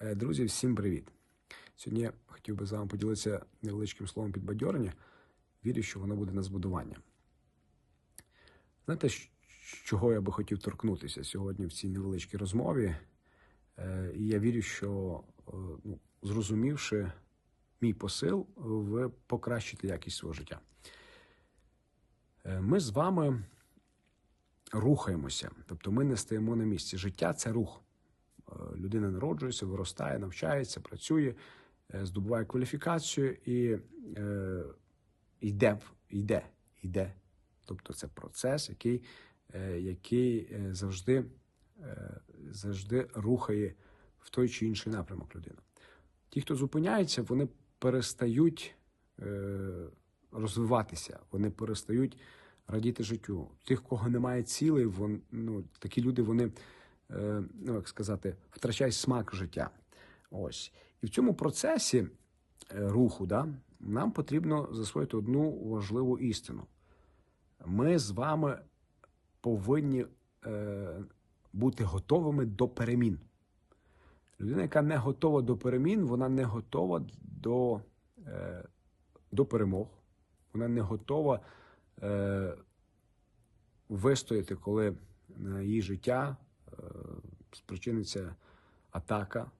Е, Друзі, всім привіт! Сьогодні я хотів би з вами поділитися невеличким словом підбадьорення. Вірю, що воно буде на збудування. Знаєте, чого я би хотів торкнутися сьогодні в цій невеличкій розмові? Е, І я вірю, що е, ну, зрозумівши мій посил, ви покращите якість свого життя. Ми з вами рухаємося, тобто ми не стоїмо на місці. Життя це рух. Людина народжується, виростає, навчається, працює, е, здобуває кваліфікацію і е, йде, йде, йде. Тобто це процес, який, е, який завжди, завжди рухає в той чи інший напрямок людину. Ті, хто зупиняється, вони перестають розвиватися, вони перестають радіти життю. Тих, кого немає цілей, вон, ну, такі люди, вони, ну як сказати, втрачають смак життя. Ось. І в цьому процесі е, руху да, нам потрібно засвоїти одну важливу істину. Ми з вами повинні е, бути готовими до перемін. Людина, яка не готова до перемін, вона не готова до, е, до перемог, вона не готова е, вистояти, коли на її життя е, спричиниться атака,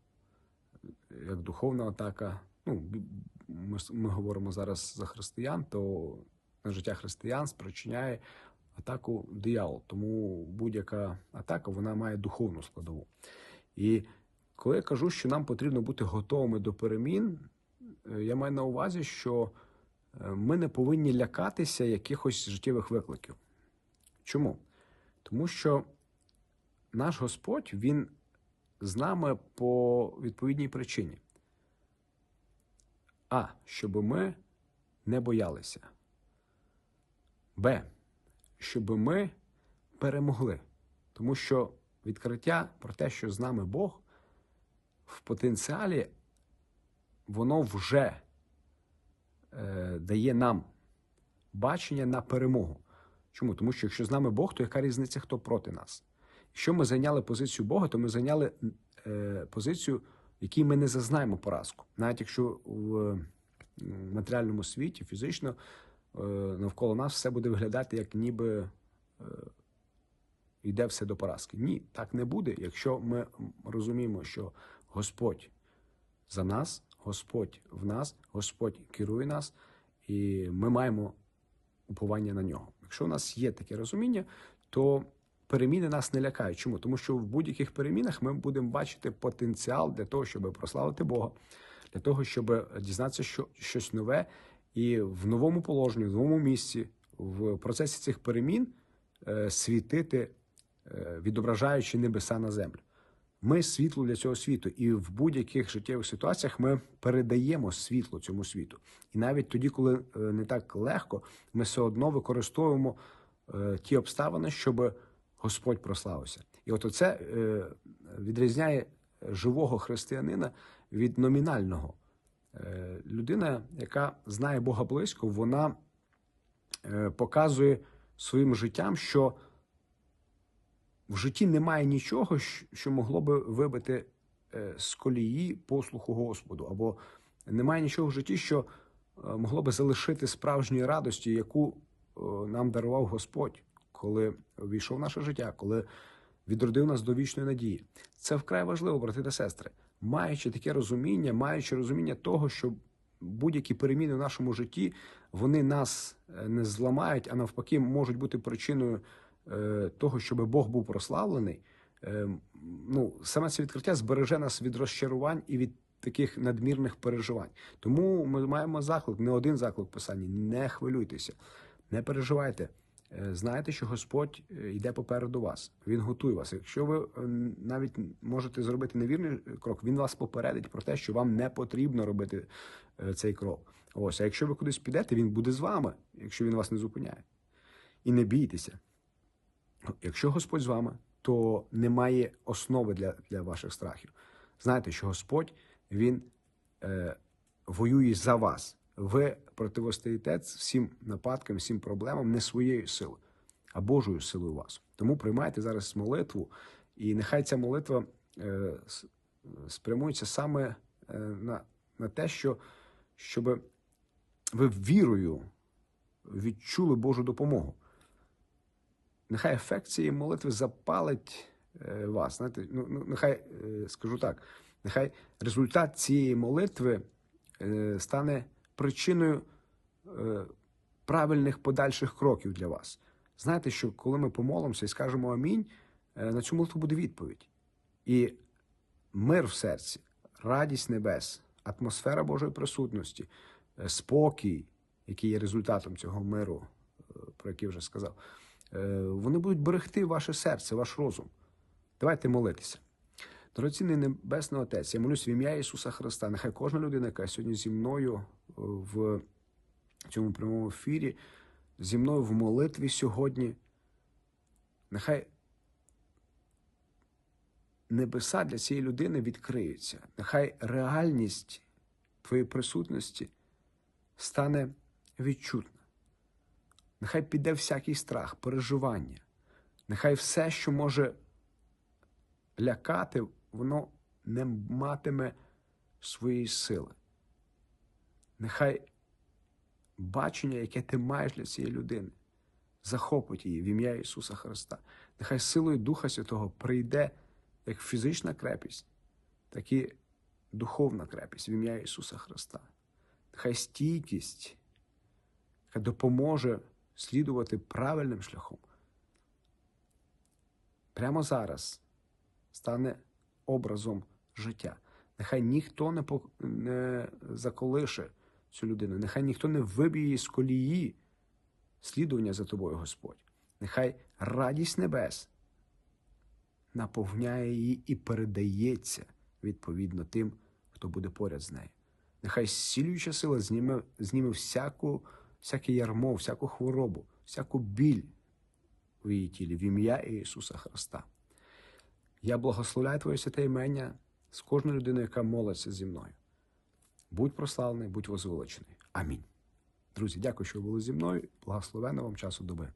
як духовна атака. Ну, ми, ми говоримо зараз за християн, то на життя християн спричиняє атаку диявол. Тому будь-яка атака вона має духовну складову. І коли я кажу, що нам потрібно бути готовими до перемін, е, я маю на увазі, що е, ми не повинні лякатися якихось життєвих викликів. Чому? Тому що наш Господь, Він з нами по відповідній причині. А. Щоб ми не боялися. Б. Щоб ми перемогли. Тому що відкриття про те, що з нами Бог, в потенціалі воно вже е, дає нам бачення на перемогу. Чому? Тому що якщо з нами Бог, то яка різниця, хто проти нас? Якщо ми зайняли позицію Бога, то ми зайняли е, позицію, в якій ми не зазнаємо поразку. Навіть якщо в матеріальному світі, фізично, е, навколо нас все буде виглядати, як ніби е, йде все до поразки. Ні, так не буде, якщо ми розуміємо, що Господь за нас, Господь в нас, Господь керує нас, і ми маємо уповання на нього. Якщо у нас є таке розуміння, то переміни нас не лякають. Чому? Тому що в будь-яких перемінах ми будемо бачити потенціал для того, щоб прославити Бога, для того, щоб дізнатися що, щось нове і в новому положенні, в новому місці, в процесі цих перемін е, світити, е, відображаючи небеса на землю. Ми світло для цього світу, і в будь-яких життєвих ситуаціях ми передаємо світло цьому світу. І навіть тоді, коли е, не так легко, ми все одно використовуємо ті обставини, щоб Господь прославився. І от оце е, відрізняє живого християнина від номінального. Е, людина, яка знає Бога близько, вона е, показує своїм життям, що в житті немає нічого, що могло би вибити з колії послуху Господу, або немає нічого в житті, що могло би залишити справжньої радості, яку нам дарував Господь, коли війшов в наше життя, коли відродив нас до вічної надії. Це вкрай важливо, брати та сестри. Маючи таке розуміння, маючи розуміння того, що будь-які переміни в нашому житті вони нас е, не зламають, а навпаки, можуть бути причиною е, того, щоб Бог був прославлений. Е, ну, саме це відкриття збереже нас від розчарувань і від таких надмірних переживань. Тому ми маємо заклик, не один заклик в писанні. Не хвилюйтеся, не переживайте. Е, Знайте, що Господь е, йде попереду вас. Він готує вас. Якщо ви е, навіть можете зробити невірний крок, він вас попередить про те, що вам не потрібно робити цей крок. Ось, а якщо ви кудись підете, він буде з вами, якщо він вас не зупиняє. І не бійтеся. Якщо Господь з вами, то немає основи для, для ваших страхів. Знайте, що Господь Він е, воює за вас. Ви противостоїте всім нападкам, всім проблемам не своєю силою, а Божою силою вас. Тому приймайте зараз молитву, і нехай ця молитва е, спрямується саме е, на, на те, що щоб ви вірою відчули Божу допомогу. Нехай ефект цієї молитви запалить е, вас. Знаєте, ну, ну, нехай скажу так, нехай результат цієї молитви стане причиною е, правильних подальших кроків для вас. Знаєте, що коли ми помолимося і скажемо амінь, е, на цю молитву буде відповідь. І мир в серці, радість небес, атмосфера Божої присутності, е, спокій, який є результатом цього миру, е, про який вже сказав, е, вони будуть берегти ваше серце, ваш розум. Давайте молитися. Дорогоцінний Небесний Отець, я молюсь в ім'я Ісуса Христа. Нехай кожна людина, яка сьогодні зі мною е, в цьому прямому ефірі, зі мною в молитві сьогодні, нехай небеса для цієї людини відкриються. Нехай реальність твоєї присутності стане відчутна. Нехай піде всякий страх, переживання. Нехай все, що може лякати, воно не матиме своєї сили. Нехай бачення, яке ти маєш для цієї людини, захопить її в ім'я Ісуса Христа. Нехай силою Духа Святого прийде як фізична крепість, так і духовна крепість в ім'я Ісуса Христа. Нехай стійкість, яка допоможе слідувати правильним шляхом. Прямо зараз стане образом життя. Нехай ніхто не, по- не заколише цю людину, нехай ніхто не виб'є з колії слідування за тобою, Господь. Нехай радість небес наповняє її і передається відповідно тим, хто буде поряд з нею. Нехай зцілююча сила зніме, зніме всяку, всяке ярмо, всяку хворобу, всяку біль у її тілі в ім'я Ісуса Христа. Я благословляю Твоє святе імення з кожною людиною, яка молиться зі мною. Будь прославлений, будь возвеличений. Амінь. Друзі, дякую, що ви були зі мною. Благословенного вам часу доби.